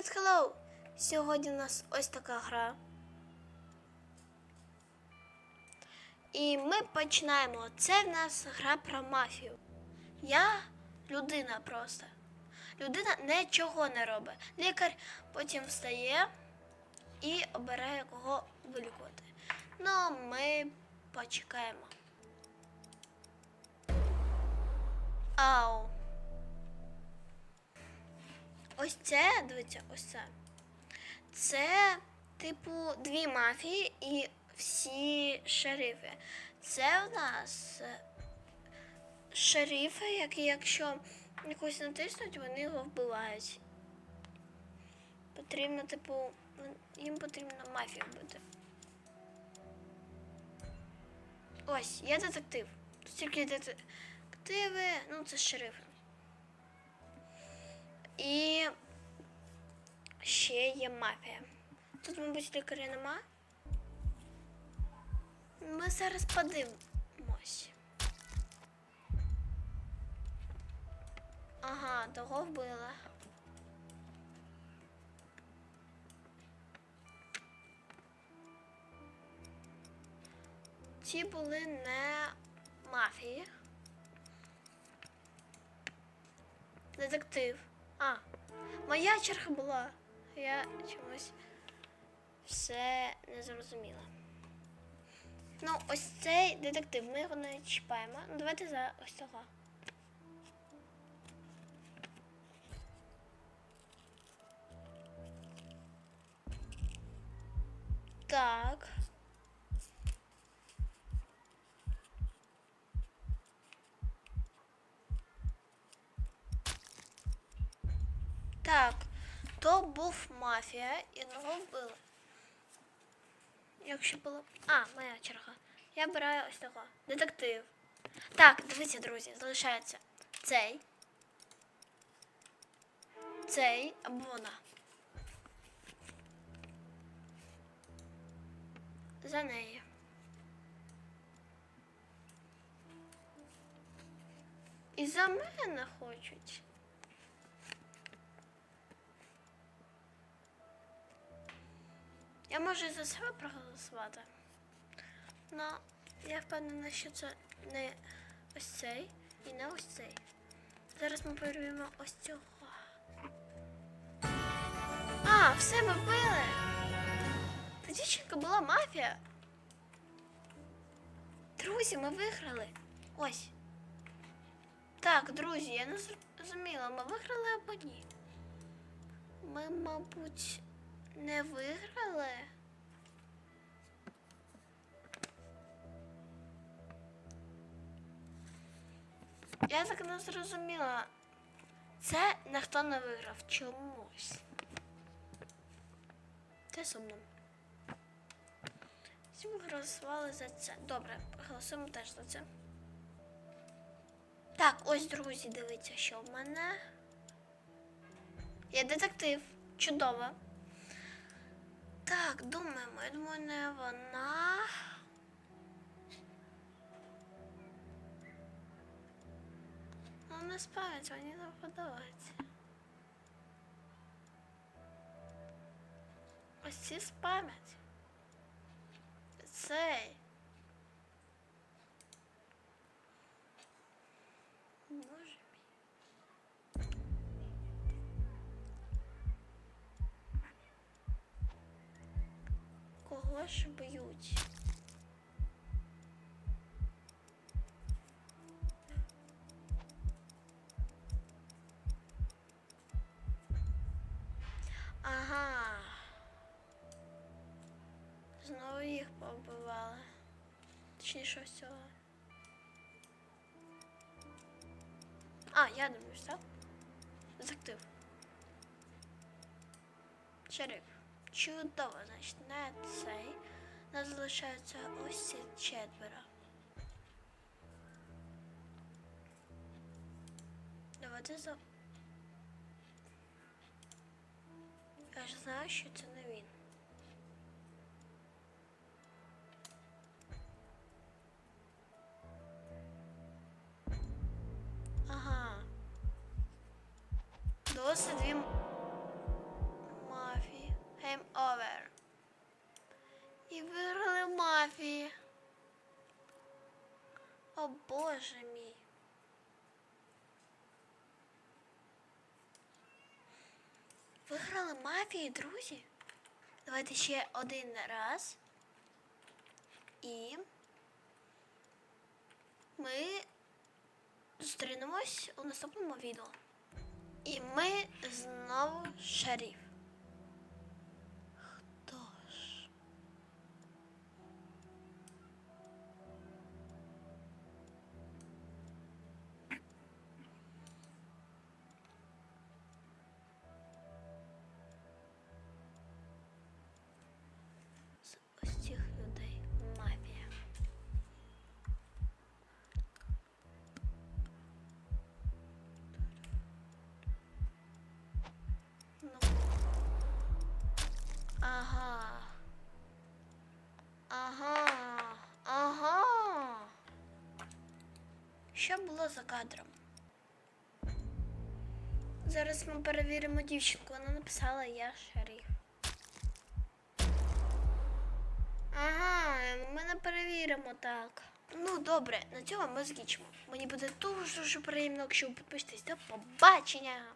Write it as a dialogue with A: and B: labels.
A: Привіт, хеллоу! Сьогодні у нас ось така гра. І ми починаємо. Це в нас гра про мафію. Я людина просто. Людина нічого не робить. Лікар потім встає і обирає кого вилікувати. Ну, ми почекаємо. Ау. Ось це, дивіться, ось це. Це, типу, дві мафії і всі шерифи. Це в нас е, шерифи, які якщо якось натиснуть, вони його вбивають. Потрібно, типу, їм потрібно мафію вбити. Ось, я детектив. Тут тільки детективи, ну це шерифи. Є мафія. Тут, мабуть, лікаря нема. Ми зараз подивимось. Ага, того вбила. Ці були не мафії. Детектив. А, моя черга була. Я чомусь все не зрозуміла. Ну, ось цей детектив, ми його не чіпаємо. Ну, давайте за ось цього. Так. Так, то був мафія і його вбили. Якщо було. А, моя черга. Я обираю ось того. Детектив. Так, дивіться, друзі, залишається цей. Цей або вона. За неї. І за мене хочуть. Я можу за себе проголосувати. Ну, я впевнена, що це не ось цей і не ось цей. Зараз ми перевіримо ось цього. А, все ми вбили. Та дівчинка була мафія. Друзі, ми виграли. Ось. Так, друзі, я не зрозуміла, ми виграли або ні. Ми, мабуть, не виграли. Я так не зрозуміла. Це ніхто не виграв чомусь. Це сумно. Всі ми голосували за це. Добре, голосуємо теж за це. Так, ось, друзі, дивіться, що в мене. Я детектив. Чудово. Так, думаємо, я думаю, не вона. Ну, не спам'ять, мені не подобається. Ось ці спам'ять. Кого ж б'ють? Ага. Знову їх побивали. Точніше всього. А, я дивлюсь, так? Детектив. Шериф. Чудово, значить, не цей. Нас залишається ці четверо. Давайте за. Я ж знаю, що це не він. Ага. Досить Game over. І виграли мафії. О боже мій. Виграли мафії, друзі. Давайте ще один раз. І ми зустрінемось у наступному відео. І ми знову шериф. Було за кадром? Зараз ми перевіримо дівчинку. Вона написала я шериф. Ага, ми не перевіримо так. Ну добре, на цьому ми закінчимо. Мені буде дуже дуже приємно, якщо ви підпишетесь. До побачення!